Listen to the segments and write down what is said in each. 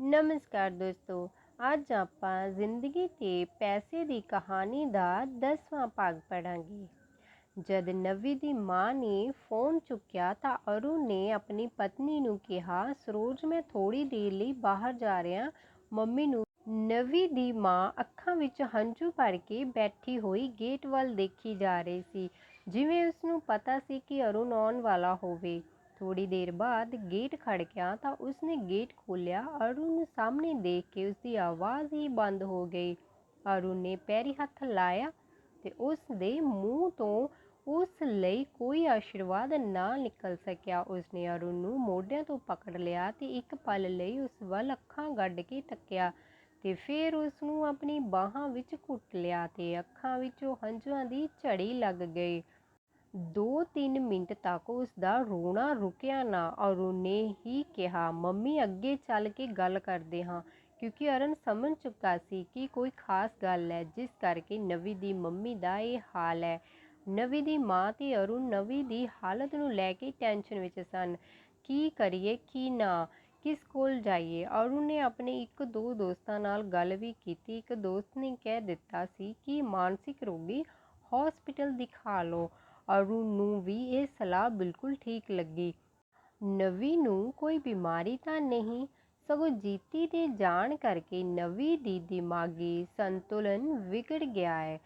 ਨਮਸਕਾਰ ਦੋਸਤੋ, ਅੱਜ ਆਪਾਂ ਜ਼ਿੰਦਗੀ ਤੇ ਪੈਸੇ ਦੀ ਕਹਾਣੀ ਦਾ 10ਵਾਂ ਭਾਗ ਪੜਾਂਗੇ ਜਦ ਨਵੀ ਦੀ ਮਾਂ ਨੇ ਫੋਨ ਚੁੱਕਿਆ ਤਾਂ ਅਰੁਣ ਨੇ ਆਪਣੀ ਪਤਨੀ ਨੂੰ ਕਿਹਾ, ਸਰੋਜ, ਮੈਂ ਥੋੜੀ ਦੇਰ ਲਈ ਬਾਹਰ ਜਾ ਰਿਹਾ। ਮੰਮੀ ਨੂੰ ਨਵੀ ਦੀ ਮਾਂ ਅੱਖਾਂ ਵਿੱਚ ਹੰਝੂ ਭਰ ਕੇ ਬੈਠੀ ਹੋਈ ਗੇਟ ਵੱਲ ਦੇਖੀ ਜਾ ਰਹੀ ਸੀ। ਜਿਵੇਂ ਉਸ ਨੂੰ ਪਤਾ ਸੀ ਕਿ ਅਰੁਣ ਆਉਣ ਵਾਲਾ ਹੋਵੇ। ਥੋੜੀ ਦੇਰ ਬਾਅਦ ਗੇਟ ਖੜਕਿਆ ਤਾਂ ਉਸਨੇ ਗੇਟ ਖੋਲ੍ਹਿਆ ਅਰੁਣ ਨੂੰ ਸਾਹਮਣੇ ਦੇਖ ਕੇ ਉਸਦੀ ਆਵਾਜ਼ ਹੀ ਬੰਦ ਹੋ ਗਈ। ਅਰੁਣ ਨੇ ਪੈਰੀ ਹੱਥ ਲਾਇਆ ਤੇ ਉਸ ਦੇ ਮੂੰਹ ਤੋਂ ਉਸ ਲਈ ਕੋਈ ਆਸ਼ੀਰਵਾਦ ਨਾ ਨਿਕਲ ਸਕਿਆ। ਉਸਨੇ ਅਰੁਣ ਨੂੰ ਮੋਢਿਆਂ ਤੋਂ ਪਕੜ ਲਿਆ ਤੇ ਇੱਕ ਪਲ ਲਈ ਉਸ ਵੱਲ ਅੱਖਾਂ ਗੱਡ ਕੇ ਤੱਕਿਆ ਤੇ ਫਿਰ ਉਸ ਨੂੰ ਆਪਣੀ ਬਾਹਾਂ ਵਿੱਚ ਘੁੱਟ ਲਿਆ ਤੇ ਅੱਖਾਂ ਵਿੱਚੋਂ ਹੰਝੂਆਂ ਦੀ ਝੜੀ ਲੱਗ ਗਈ। ਦੋ ਤਿੰਨ ਮਿੰਟ ਤੱਕ ਉਸਦਾ ਰੋਣਾ ਰੁਕਿਆ ਨਾ ਅਰੁਣ ਨੇ ਹੀ ਕਿਹਾ, ਮੰਮੀ, ਅੱਗੇ ਚੱਲ ਕੇ ਗੱਲ ਕਰਦੇ ਹਾਂ। ਕਿਉਂਕਿ ਅਰਨ ਸਮਝ ਚੁੱਕਾ ਸੀ ਕਿ ਕੋਈ ਖਾਸ ਗੱਲ ਹੈ, ਜਿਸ ਕਰਕੇ ਨਵੀ ਦੀ ਮੰਮੀ ਦਾ ਇਹ ਹਾਲ ਹੈ। ਨਵੀ ਦੀ ਮਾਂ ਤੇ ਅਰੁਣ ਨਵੀ ਦੀ ਹਾਲਤ ਨੂੰ ਲੈ ਕੇ ਟੈਨਸ਼ਨ ਵਿੱਚ ਸਨ। ਕੀ ਕਰੀਏ, ਕੀ ਨਾ? ਕਿਸ ਕੋਲ ਜਾਈਏ? ਅਰੁਣ ਨੇ ਆਪਣੇ ਇੱਕ ਦੋ ਦੋਸਤਾਂ ਨਾਲ ਗੱਲ ਵੀ ਕੀਤੀ। ਇੱਕ ਦੋਸਤ ਨੇ ਕਹਿ ਦਿੱਤਾ ਸੀ ਕਿ, ਮਾਨਸਿਕ ਰੋਗੀ, ਹਸਪੀਟਲ ਦਿਖਾ ਲਓ। ਅਰੁਣ ਨੂੰ ਵੀ ਇਹ ਸਲਾਹ ਬਿਲਕੁਲ ਠੀਕ ਲੱਗੀ। ਨਵੀ ਨੂੰ ਕੋਈ ਬਿਮਾਰੀ ਤਾਂ ਨਹੀਂ, ਸਗੋਂ ਜੀਤੀ ਦੇ ਜਾਣ ਕਰਕੇ ਨਵੀ ਦੀ ਦਿਮਾਗੀ ਸੰਤੁਲਨ ਵਿਗੜ ਗਿਆ ਹੈ।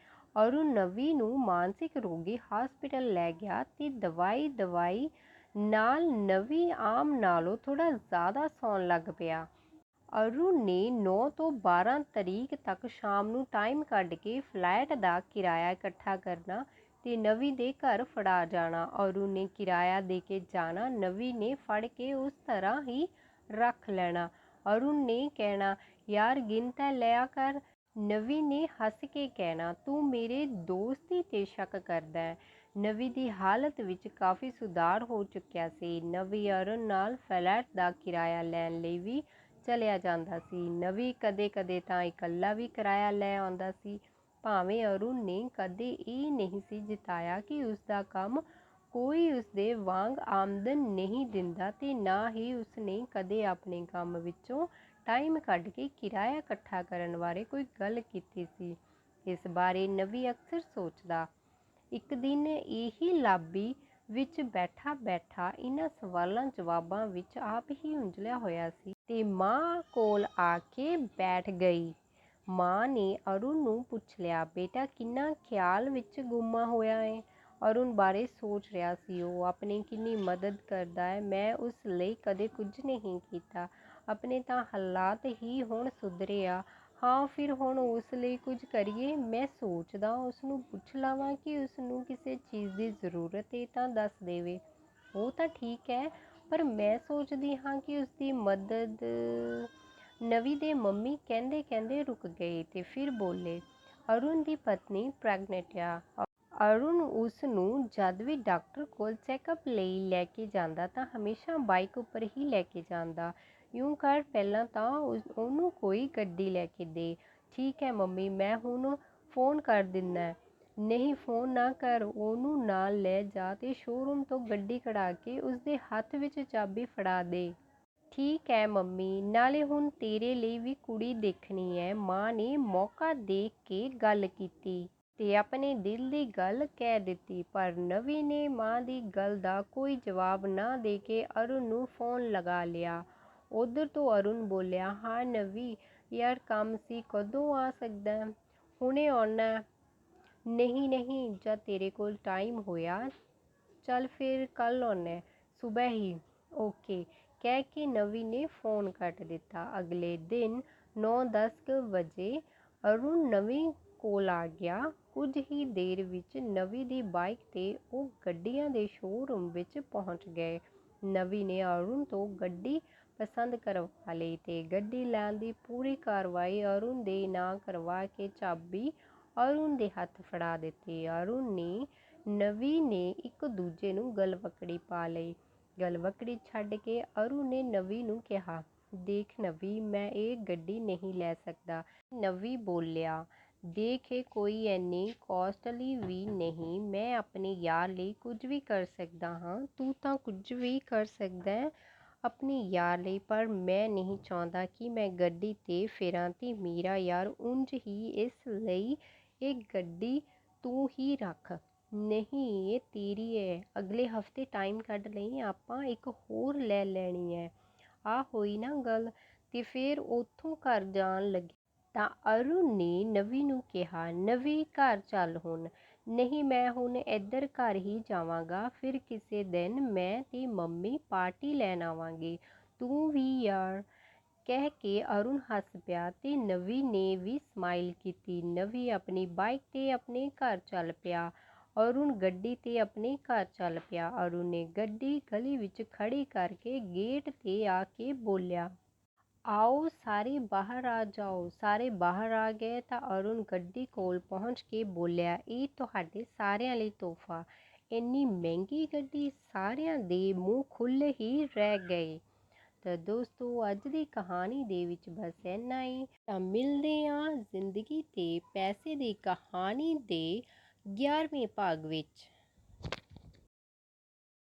ਅਰੁਣ ਨਵੀ ਨੂੰ ਮਾਨਸਿਕ ਰੋਗੀ ਹਸਪੀਟਲ ਲੈ ਗਿਆ ਤੇ ਦਵਾਈ ਦਵਾਈ ਨਾਲ ਨਵੀ ਆਮ ਨਾਲੋਂ ਥੋੜ੍ਹਾ ਜ਼ਿਆਦਾ ਸੌਣ ਲੱਗ ਪਿਆ। ਅਰੁਣ ਨੇ 9 ਤੋਂ 12 ਤਰੀਕ ਤੱਕ ਸ਼ਾਮ ਨੂੰ ਟਾਈਮ ਕੱਢ ਕੇ ਫਲੈਟ ਦਾ ਕਿਰਾਇਆ ਇਕੱਠਾ ਕਰਨਾ ਤੇ ਨਵੀ ਦੇ ਘਰ ਫੜਾ ਜਾਣਾ। ਅਰੁਣ ਨੇ ਕਿਰਾਇਆ ਦੇ ਕੇ ਜਾਣਾ। ਨਵੀ ਨੇ ਫੜ ਕੇ ਉਸ ਤਰ੍ਹਾਂ ਹੀ ਰੱਖ ਲੈਣਾ। ਅਰੁਣ ਨੇ ਕਹਿਣਾ, ਯਾਰ ਗਿਣ ਤਾਂ ਲਿਆ ਕਰ। ਨਵੀ ਨੇ ਹੱਸ ਕੇ ਕਹਿਣਾ, ਤੂੰ ਮੇਰੇ ਦੋਸਤੀ ਤੇ ਸ਼ੱਕ ਕਰਦਾ ਹੈ। ਨਵੀ ਦੀ ਹਾਲਤ ਵਿੱਚ ਕਾਫੀ ਸੁਧਾਰ ਹੋ ਚੁੱਕਿਆ ਸੀ। ਨਵੀ ਅਰੁਣ ਨਾਲ ਫਲੈਟ ਦਾ ਕਿਰਾਇਆ ਲੈਣ ਲਈ ਵੀ ਚਲਿਆ ਜਾਂਦਾ ਸੀ। ਨਵੀ ਕਦੇ-ਕਦੇ ਤਾਂ ਇਕੱਲਾ ਵੀ ਕਿਰਾਇਆ ਲੈ ਆਉਂਦਾ ਸੀ। ਭਾਵੇਂ ਅਰੁਣ ਨੇ ਕਦੇ ਇਹ ਨਹੀਂ ਸੀ ਜਿਤਾਇਆ ਕਿ ਉਸ ਦਾ ਕੰਮ ਕੋਈ ਉਸ ਦੇ ਵਾਂਗ ਆਮਦਨ ਨਹੀਂ ਦਿੰਦਾ ਤੇ ਨਾ ਹੀ ਉਸ ਨੇ ਕਦੇ ਆਪਣੇ ਕੰਮ ਵਿੱਚੋਂ ਟਾਈਮ ਕੱਢ ਕੇ ਕਿਰਾਇਆ ਇਕੱਠਾ ਕਰਨ ਬਾਰੇ ਕੋਈ ਗੱਲ ਕੀਤੀ ਸੀ। ਇਸ ਬਾਰੇ ਨਵੀ ਅਕਸਰ ਸੋਚਦਾ। ਇੱਕ ਦਿਨ ਇਹੀ ਲਾਬੀ ਵਿੱਚ ਬੈਠਾ ਬੈਠਾ ਇਹਨਾਂ ਸਵਾਲਾਂ ਜਵਾਬਾਂ ਵਿੱਚ ਆਪ ਹੀ ਉੰਝਲਿਆ ਹੋਇਆ ਸੀ ਤੇ ਮਾਂ ਕੋਲ ਆ ਕੇ ਬੈਠ ਗਈ। ਮਾਂ ਨੇ ਅਰੁਣ ਨੂੰ ਪੁੱਛ ਲਿਆ, ਬੇਟਾ, ਕਿੰਨਾ ਖਿਆਲ ਵਿੱਚ ਗੁੰਮਾ ਹੋਇਆ ਹੈ ਅਰੁਣ ਬਾਰੇ ਸੋਚ ਰਿਹਾ ਸੀ, ਉਹ ਆਪਣੀ ਕਿੰਨੀ ਮਦਦ ਕਰਦਾ ਹੈ ਮੈਂ ਉਸ ਲਈ ਕਦੇ ਕੁਝ ਨਹੀਂ ਕੀਤਾ। ਆਪਣੇ ਤਾਂ ਹਾਲਾਤ ਹੀ ਹੁਣ ਸੁਧਰੇ ਆ। ਹਾਂ, ਫਿਰ ਹੁਣ ਉਸ ਲਈ ਕੁਝ ਕਰੀਏ? ਮੈਂ ਸੋਚਦਾ ਉਸ ਨੂੰ ਪੁੱਛ ਲਵਾਂ ਕਿ ਉਸ ਨੂੰ ਕਿਸੇ ਚੀਜ਼ ਦੀ ਜ਼ਰੂਰਤ ਹੈ ਤਾਂ ਦੱਸ ਦੇਵੇ। ਉਹ ਤਾਂ ਠੀਕ ਹੈ, ਪਰ ਮੈਂ ਸੋਚਦੀ ਹਾਂ ਕਿ ਉਸ ਦੀ ਮਦਦ ਨਵੀ ਦੇ ਮੰਮੀ ਕਹਿੰਦੇ ਕਹਿੰਦੇ ਰੁਕ ਗਏ ਤੇ ਫਿਰ ਬੋਲੇ, ਅਰੁਣ ਦੀ ਪਤਨੀ ਪ੍ਰੈਗਨੈਂਟ ਆ। ਅਰੁਣ ਉਸ ਨੂੰ ਜਦ ਵੀ ਡਾਕਟਰ ਕੋਲ ਚੈੱਕਅਪ ਲਈ ਲੈ ਕੇ ਜਾਂਦਾ ਤਾਂ ਹਮੇਸ਼ਾ ਬਾਈਕ ਉੱਪਰ ਹੀ ਲੈ ਕੇ ਜਾਂਦਾ। ਯੂੰ ਕਰ ਪਹਿਲਾਂ ਤਾਂ ਉਹਨੂੰ ਕੋਈ ਗੱਡੀ ਲੈ ਕੇ ਦੇ। ਠੀਕ ਹੈ ਮੰਮੀ, ਮੈਂ ਹੁਣ ਫੋਨ ਕਰ ਦਿੰਦਾ ਨਹੀਂ, ਫੋਨ ਨਾ ਕਰ, ਉਹਨੂੰ ਨਾਲ ਲੈ ਜਾ ਤੇ ਸ਼ੋਰੂਮ ਤੋਂ ਗੱਡੀ ਕਢਾ ਕੇ ਉਸਦੇ ਹੱਥ ਵਿੱਚ ਚਾਬੀ ਫੜਾ ਦੇ। ਠੀਕ ਹੈ ਮੰਮੀ, ਨਾਲੇ ਹੁਣ ਤੇਰੇ ਲਈ ਵੀ ਕੁੜੀ ਦੇਖਣੀ ਹੈ। ਮਾਂ ਨੇ ਮੌਕਾ ਦੇਖ ਕੇ ਗੱਲ ਕੀਤੀ ਤੇ ਆਪਣੇ ਦਿਲ ਦੀ ਗੱਲ ਕਹਿ ਦਿੱਤੀ, ਪਰ ਨਵੀ ਨੇ ਮਾਂ ਦੀ ਗੱਲ ਦਾ ਕੋਈ ਜਵਾਬ ਨਾ ਦੇ ਕੇ ਅਰੁਣ ਨੂੰ ਫੋਨ ਲਗਾ ਲਿਆ। ਉਧਰ ਤੋਂ ਅਰੁਣ ਬੋਲਿਆ, ਹਾਂ ਨਵੀ, ਯਾਰ ਕੰਮ ਸੀ, ਕਦੋਂ ਆ ਸਕਦਾ? ਹੁਣੇ ਆਉਣਾ। ਨਹੀਂ ਨਹੀਂ, ਜਦ ਤੇਰੇ ਕੋਲ ਟਾਈਮ ਹੋਇਆ, ਚੱਲ ਫਿਰ ਕੱਲ ਆਉਣਾ ਸਵੇਰ ਹੀ। ਓਕੇ। ਕਹਿ ਕੇ ਨਵੀ ਨੇ ਫੋਨ ਕੱਟ ਦਿੱਤਾ। ਅਗਲੇ ਦਿਨ 9:10 ਵਜੇ ਅਰੁਣ ਨਵੀ ਕੋਲ ਆ ਗਿਆ। ਕੁਝ ਹੀ ਦੇਰ ਵਿੱਚ ਨਵੀ ਦੀ ਬਾਈਕ ਤੇ ਉਹ ਗੱਡੀਆਂ ਦੇ ਸ਼ੋਰੂਮ ਵਿੱਚ ਪਹੁੰਚ ਗਏ। ਨਵੀ ਨੇ ਅਰੁਣ ਤੋਂ ਗੱਡੀ ਪਸੰਦ ਕਰਵਾ ਲਈ ਅਤੇ ਗੱਡੀ ਲੈਣ ਦੀ ਪੂਰੀ ਕਾਰਵਾਈ ਅਰੁਣ ਦੇ ਨਾਂ ਕਰਵਾ ਕੇ ਚਾਬੀ ਅਰੁਣ ਦੇ ਹੱਥ ਫੜਾ ਦਿੱਤੀ। ਅਰੁਣ ਨੇ ਨਵੀ ਨੇ ਇੱਕ ਦੂਜੇ ਨੂੰ ਗਲਵਕੜੀ ਪਾ ਲਈ। ਗਲਵਕੜੀ ਛੱਡ ਕੇ ਅਰੂ ਨੇ ਨਵੀ ਨੂੰ ਕਿਹਾ, ਦੇਖ ਨਵੀ, ਮੈਂ ਇਹ ਗੱਡੀ ਨਹੀਂ ਲੈ ਸਕਦਾ। ਨਵੀ ਬੋਲਿਆ, ਦੇਖ, ਇਹ ਕੋਈ ਐਨੀ ਕੋਸਟਲੀ ਵੀ ਨਹੀਂ, ਮੈਂ ਆਪਣੇ ਯਾਰ ਲਈ ਕੁਝ ਵੀ ਕਰ ਸਕਦਾ ਹਾਂ। ਤੂੰ ਤਾਂ ਕੁਝ ਵੀ ਕਰ ਸਕਦਾ ਹੈ ਆਪਣੀ ਯਾਰ ਲਈ, ਪਰ ਮੈਂ ਨਹੀਂ ਚਾਹੁੰਦਾ ਕਿ ਮੈਂ ਗੱਡੀ 'ਤੇ ਫਿਰਾਂ ਤੇ ਮੇਰਾ ਯਾਰ ਉਂਝ ਹੀ ਇਸ ਲਈ ਇਹ ਗੱਡੀ ਤੂੰ ਹੀ ਰੱਖ। ਨਹੀਂ, ਇਹ ਤੇਰੀ ਹੈ ਅਗਲੇ ਹਫ਼ਤੇ ਟਾਈਮ ਕੱਢ ਲਈ, ਆਪਾਂ ਇੱਕ ਹੋਰ ਲੈ ਲੈਣੀ ਹੈ ਆ ਹੋਈ ਨਾ ਗੱਲ, ਤੇ ਫਿਰ ਉੱਥੋਂ ਘਰ ਜਾਣ ਲੱਗੇ। ਤਾਂ ਅਰੁਣ ਨੇ ਨਵੀ ਨੂੰ ਕਿਹਾ, ਨਵੀ, ਘਰ ਚੱਲ ਹੁਣ। ਨਹੀਂ, ਮੈਂ ਹੁਣ ਇੱਧਰ ਘਰ ਹੀ ਜਾਵਾਂਗਾ। ਫਿਰ ਕਿਸੇ ਦਿਨ ਮੈਂ ਤੇ ਮੰਮੀ ਪਾਰਟੀ ਲੈਣ ਆਵਾਂਗੇ। ਤੂੰ ਵੀ ਯਾਰ। ਕਹਿ ਕੇ ਅਰੁਣ ਹੱਸ ਪਿਆ ਤੇ ਨਵੀ ਨੇ ਵੀ ਸਮਾਈਲ ਕੀਤੀ। ਨਵੀ ਆਪਣੀ ਬਾਈਕ ਤੇ ਆਪਣੇ ਘਰ ਚੱਲ ਪਿਆ। ਅਰੁਣ ਗੱਡੀ ਤੇ ਆਪਣੇ ਘਰ ਚੱਲ ਪਿਆ। ਅਰੁਣ ਨੇ ਗੱਡੀ ਗਲੀ ਵਿੱਚ ਖੜ੍ਹੀ ਕਰਕੇ ਗੇਟ ਤੇ ਆ ਕੇ ਬੋਲਿਆ, ਆਓ, ਸਾਰੇ ਬਾਹਰ ਆ ਜਾਓ। ਸਾਰੇ ਬਾਹਰ ਆ ਗਏ ਤਾਂ ਅਰੁਣ ਗੱਡੀ ਕੋਲ ਪਹੁੰਚ ਕੇ ਬੋਲਿਆ, ਇਹ ਤੁਹਾਡੇ ਸਾਰਿਆਂ ਲਈ ਤੋਹਫਾ। ਇੰਨੀ ਮਹਿੰਗੀ ਗੱਡੀ ਸਾਰਿਆਂ ਦੇ ਮੂੰਹ ਖੁੱਲ੍ਹੇ ਹੀ ਰਹਿ ਗਏ ਤਾਂ ਦੋਸਤੋ, ਅੱਜ ਦੀ ਕਹਾਣੀ ਦੇ ਵਿੱਚ ਬਸ ਇੰਨਾ ਹੀ। ਤਾਂ ਮਿਲਦੇ ਹਾਂ ਜ਼ਿੰਦਗੀ ਤੇ ਪੈਸੇ ਦੀ ਕਹਾਣੀ ਦੇ 11ਵੇਂ ਭਾਗ ਵਿੱਚ